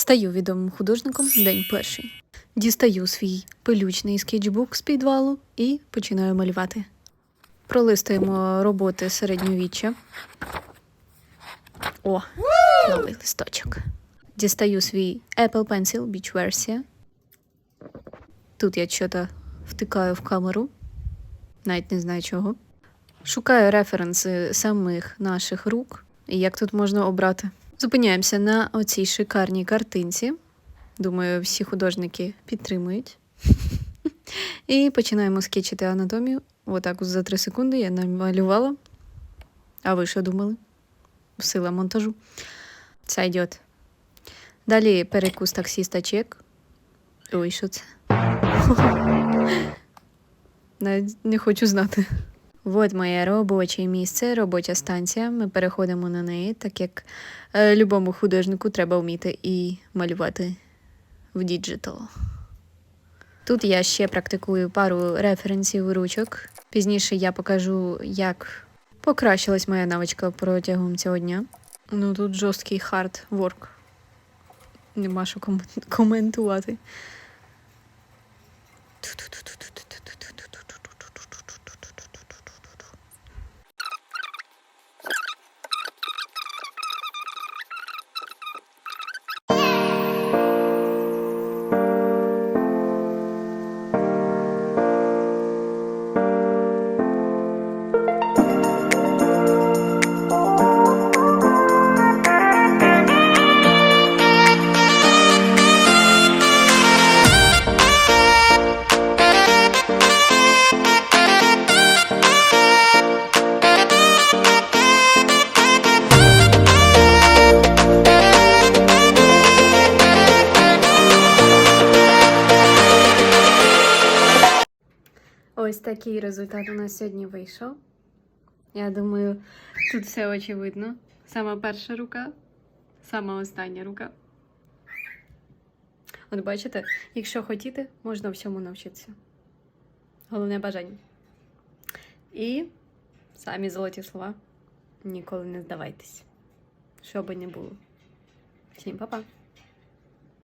Стаю відомим художником день перший. Дістаю свій пилючний скетчбук з підвалу і починаю малювати. Пролистуємо роботи середньовіччя. О, новий листочок. Дістаю свій Apple Pencil Beach версія. Тут я щось втикаю в камеру, навіть не знаю чого. Шукаю референси самих наших рук і як тут можна обрати. Зупиняємося на оцій шикарній картинці. Думаю, всі художники підтримують. І починаємо скетчити анатомію. Отак за три секунди я намалювала. А ви що думали? Сила монтажу. Сойдет. Далі перекус таксіста чек. Ой, що це? Навіть не хочу знати. От моє робоче місце, робоча станція. Ми переходимо на неї, так як е, любому художнику треба вміти і малювати в діджитал. Тут я ще практикую пару референсів ручок. Пізніше я покажу, як покращилась моя навичка протягом цього дня. Ну тут жорсткий хард ворк. Нема що коментувати. Ось такий результат у нас сьогодні вийшов. Я думаю, тут все очевидно. Сама перша рука, сама остання рука. От бачите, якщо хотіти, можна всьому навчитися. Головне бажання. І самі золоті слова. Ніколи не здавайтесь. Що би не було. Всім па-па!